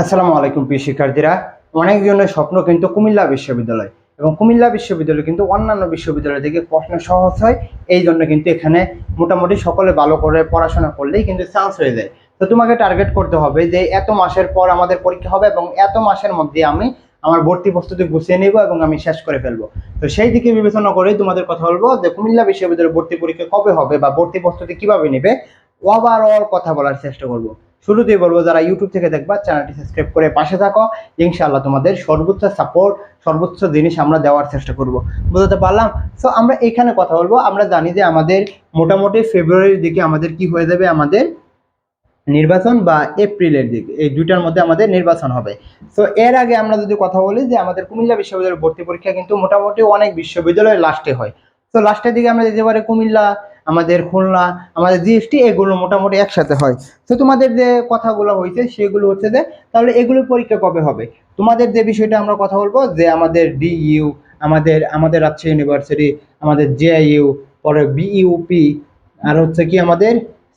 আসসালামু আলাইকুম, প্রিয় শিক্ষার্থীরা। অনেকজনের স্বপ্ন কিন্তু কুমিল্লা বিশ্ববিদ্যালয় এবং কুমিল্লা বিশ্ববিদ্যালয় কিন্তু অন্যান্য বিশ্ববিদ্যালয় থেকে প্রশ্ন সহজ হয়। এই জন্য কিন্তু এখানে মোটামুটি সকলে ভালো করে পড়াশোনা করলেই কিন্তু চান্স হয়ে যায়। তো তোমাকে টার্গেট করতে হবে যে এত মাসের পর আমাদের পরীক্ষা হবে এবং এত মাসের মধ্যে আমি আমার ভর্তি প্রস্তুতি গুছিয়ে নেব এবং আমি শেষ করে ফেলব। তো সেই দিকে বিবেচনা করে তোমাদের কথা বলব যে কুমিল্লা বিশ্ববিদ্যালয়ের ভর্তি পরীক্ষা কবে হবে বা ভর্তি প্রস্তুতি কীভাবে নেবে। ওভারঅল কথা বলার চেষ্টা করব। শুরুতেই বলব, যারা ইউটিউব থেকে দেখবা চ্যানেলটি সাবস্ক্রাইব করে পাশে থাকো। ইনশাআল্লাহ তোমাদের সর্বোচ্চ সাপোর্ট সর্বোচ্চ জিনিস আমরা দেওয়ার চেষ্টা করব। বুঝতে পারলাম? সো আমরা এখানে কথা বলব। আমরা জানি যে আমাদের মোটামুটি ফেব্রুয়ারির দিকে আমাদের কি হয়ে যাবে? আমাদের নির্বাচন বা এপ্রিলের দিকে, এই দুইটার মধ্যে আমাদের নির্বাচন হবে। সো এর আগে আমরা যদি কথা বলি যে আমাদের কুমিল্লা বিশ্ববিদ্যালয়ের ভর্তি পরীক্ষা কিন্তু মোটামুটি অনেক বিশ্ববিদ্যালয়ে লাস্টে হয়। তো লাস্টের দিকে আমরা যেতে পারি কুমিল্লা আমাদের খুলনা, আমাদের জিএসটি, এগুলো মোটামুটি একসাথে হয়। তো তোমাদের যে কথাগুলো হয়েছে, সেগুলো হচ্ছে যে, তাহলে এগুলো পরীক্ষা কবে হবে? তোমাদের যে বিষয়টা আমরা কথা বলব, যে আমাদের ডিইউ, আমাদের আমাদের রাজশাহী ইউনিভার্সিটি, আমাদের জেআইইউ, পরে বিইউপি, আর হচ্ছে কি আমাদের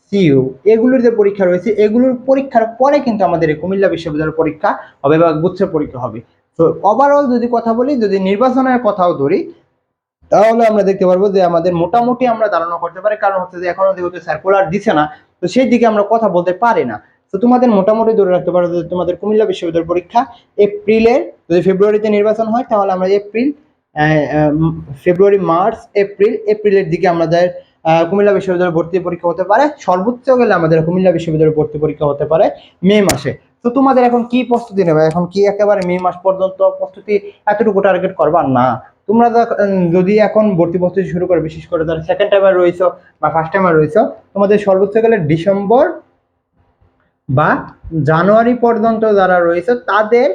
সিইউ। এগুলোর যে পরীক্ষা রয়েছে, এগুলোর পরীক্ষার পরে কিন্তু আমাদের কুমিল্লা বিশ্ববিদ্যালয়ের পরীক্ষা হবে বা গুচ্ছের পরীক্ষা হবে। তো ওভারঅল যদি কথা বলি, যদি নির্বাচনের কথাও ধরি তাহলে আমরা দেখতে পারব যে আমাদের মোটামুটি আমরা ধারণা করতে পারি, কারণ হচ্ছে যে এখনও যেহেতু সার্কুলার দিছে না, তো সেই দিকে আমরা কথা বলতে পারি না। তো তোমাদের মোটামুটি ধরে রাখতে পারো যে তোমাদের কুমিল্লা বিশ্ববিদ্যালয়ের পরীক্ষা এপ্রিলের যদি ফেব্রুয়ারিতে নির্বাচন হয়, তাহলে আমরা এপ্রিল ফেব্রুয়ারি, মার্চ, এপ্রিল, এপ্রিলের দিকে আমাদের কুমিল্লা বিশ্ববিদ্যালয়ের ভর্তি পরীক্ষা হতে পারে। সর্বোচ্চ গেলে আমাদের কুমিল্লা বিশ্ববিদ্যালয়ের ভর্তি পরীক্ষা হতে পারে মে মাসে। তো তোমাদের এখন কি প্রস্তুতি নেবে? এখন কি একেবারে মে মাস পর্যন্ত প্রস্তুতি এতটুকু টার্গেট করবা? না। তোমরা যদি এখন ভর্তি প্রস্তুতি শুরু করে, বিশেষ করে যারা সেকেন্ড টাইমার রয়েছে বা ফার্স্ট টাইমার রয়েছে, তোমাদের সর্বোচ্চ ডিসেম্বর বা জানুয়ারি পর্যন্ত যারা রয়েছে, তাদের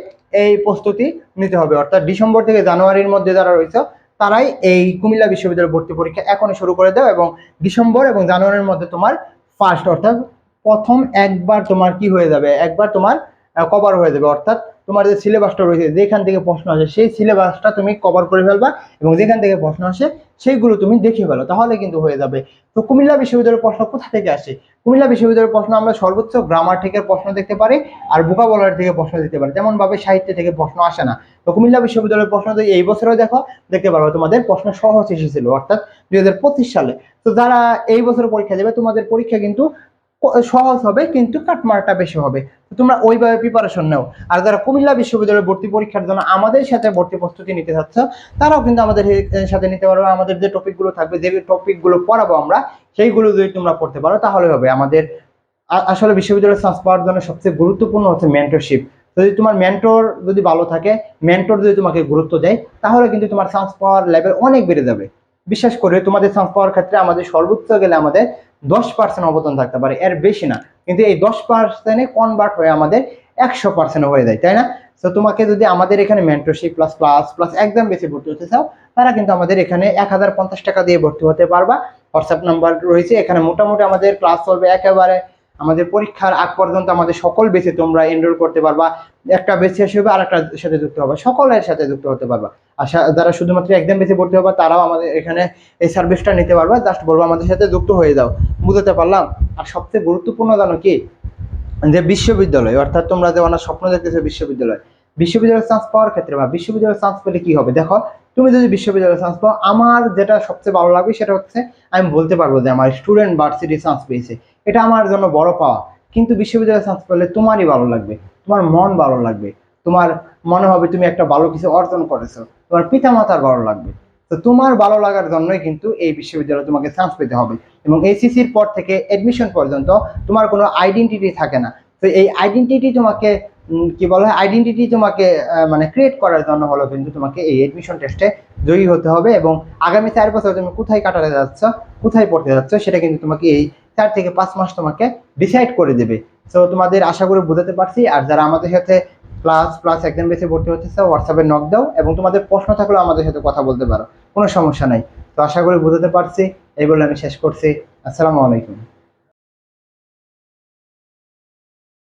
এই প্রস্তুতি নিতে হবে। অর্থাৎ ডিসেম্বর থেকে জানুয়ারির মধ্যে যারা রয়েছে, তারাই এই কুমিল্লা বিশ্ববিদ্যালয়ের ভর্তি পরীক্ষা এখনই শুরু করে দাও এবং ডিসেম্বর এবং জানুয়ারির মধ্যে তোমার ফার্স্ট অর্থাৎ প্রথম একবার তোমার কি হয়ে যাবে? একবার তোমার কভার হয়ে যাবে। অর্থাৎ তোমার যে সিলেবাসটা রয়েছে, যেখান থেকে প্রশ্ন আসে, সেই সিলেবাসটা তুমি কভার করে ফেলবা এবং যেখান থেকে প্রশ্ন আসে, সেইগুলো তুমি দেখে ফেলো। তাহলে কিন্তু হয়ে যাবে। তো কুমিল্লা বিশ্ববিদ্যালয়ের প্রশ্ন কোথা থেকে আসে? কুমিল্লা বিশ্ববিদ্যালয়ের প্রশ্ন আমরা সর্বোচ্চ গ্রামার থেকে প্রশ্ন দেখতে পারি আর বোকা বলার থেকে প্রশ্ন দিতে পারি। যেমন ভাবে সাহিত্য থেকে প্রশ্ন আসে না। তো কুমিল্লা বিশ্ববিদ্যালয়ের প্রশ্ন যদি এই বছরও দেখো, দেখতে পারব তোমাদের প্রশ্ন সহজ এসেছিল। অর্থাৎ দুই হাজার পঁচিশ সালে। তো যারা এই বছর পরীক্ষা দেবে, তোমাদের পরীক্ষা কিন্তু সহজ হবে, কিন্তু কাটমারটা বেশি হবে। তো তোমরা ওইভাবে প্রিপারেশন নাও। আর যারা কুমিল্লা বিশ্ববিদ্যালয়ের ভর্তি পরীক্ষার জন্য আমাদের সাথে ভর্তি প্রস্তুতি নিতে চাচ্ছ, তারাও কিন্তু আমাদের সাথে নিতে পারবে। আমাদের যে টপিকগুলো থাকবে, যে টপিকগুলো পড়াবো আমরা, সেইগুলো যদি তোমরা পড়তে পারো, তাহলে হবে আমাদের আসলে বিশ্ববিদ্যালয়ের চান্স পাওয়ার জন্য সবচেয়ে গুরুত্বপূর্ণ হচ্ছে মেন্টরশিপ যদি তোমার মেন্টর যদি ভালো থাকে মেন্টর যদি তোমাকে গুরুত্ব দেয়, তাহলে কিন্তু তোমার চান্স পাওয়ার লেভেল অনেক বেড়ে যাবে। বিশ্বাস করে তোমাদের চান্স পাওয়ার ক্ষেত্রে আমাদের সর্বোচ্চ গেলে আমাদের দশ পার্সেন্ট অবদান থাকতে পারে, এর বেশি না। কিন্তু এই দশ পার্সেন্টে কনভার্ট হয়ে আমাদের একশো পার্সেন্ট হয়ে যায়, তাই না? তো তোমাকে যদি আমাদের এখানে মেন্টরশিপ প্লাস ক্লাস প্লাস একদম বেশি ভর্তি হতে চাও, তারা কিন্তু আমাদের এখানে এক হাজার পঞ্চাশ টাকা দিয়ে ভর্তি হতে পারবা। হোয়াটসঅ্যাপ নাম্বার রয়েছে, এখানে মোটামুটি আমাদের ক্লাস চলবে একেবারে আমাদের পরীক্ষার আগ পর্যন্ত আমাদের সকল বেছে তোমরা এনরোল করতে পারবা। একটা বেছে শেষ হবে আর একটা সাথে যুক্ত হবে। সকলের সাথে যুক্ত হতে পারবা। আর যারা শুধুমাত্র একদম বেছে পড়তে হবে, তারাও আমাদের এখানে এই সার্ভিসটা নিতে পারবা। জাস্ট বলব, আমাদের সাথে যুক্ত হয়ে যাও। বুঝতে পারলাম? আর সবচেয়ে গুরুত্বপূর্ণ জানো কি? যে বিশ্ববিদ্যালয়, অর্থাৎ তোমরা যে অনার স্বপ্ন দেখতেছো বিশ্ববিদ্যালয় বিশ্ববিদ্যালয়ের চান্স পাওয়ার ক্ষেত্রে বা বিশ্ববিদ্যালয়ের চান্স পেলে কি হবে? দেখো, তুমি যদি বিশ্ববিদ্যালয়ের চান্স পাও, আমার যেটা সবচেয়ে ভালো লাগবে সেটা হচ্ছে আমি বলতে পারব যে আমার স্টুডেন্ট ভার্সিটি চান্স পেয়েছে। এটা আমার জন্য বড় পাওয়া। কিন্তু বিশ্ববিদ্যালয়ে চান্স পেলে তোমারই ভালো লাগবে। তোমার মন ভালো লাগবে। তোমার মনে হবে তুমি একটা ভালো কিছু অর্জন করেছ। তোমার পিতা মাতার ভালো লাগবে। তো তোমার ভালো লাগার জন্যই কিন্তু এই বিশ্ববিদ্যালয়ে তোমাকে চান্স পেতে হবে। এবং এসিসির পর থেকে অ্যাডমিশন পর্যন্ত তোমার কোনো আইডেন্টিটি থাকে না। তো এই আইডেন্টিটি তোমাকে কি বলা হয় আইডেন্টিটি তোমাকে মানে ক্রিয়েট করার জন্য হলো কিন্তু তোমাকে এই এডমিশন টেস্টে জয়ী হতে হবে এবং আগামী চার বছর তুমি কোথায় কাটাতে যাচ্ছ, কোথায় পড়তে যাচ্ছ, সেটা কিন্তু তোমাকে এই চার থেকে পাঁচ মাস তোমাকে ডিসাইড করে দেবে। তো তোমাদের আশা করি বোঝাতে পারছি, আর যারা আমাদের সাথে ক্লাস প্লাস একদম বেশি ভর্তি হতে চাও হোয়াটসঅ্যাপে নক দাও এবং তোমাদের প্রশ্ন থাকলেও আমাদের সাথে কথা বলতে পারো। কোনো সমস্যা নাই। তো আশা করি বোঝাতে পারছি, এই বলে আমি শেষ করছি। আসসালামু আলাইকুম।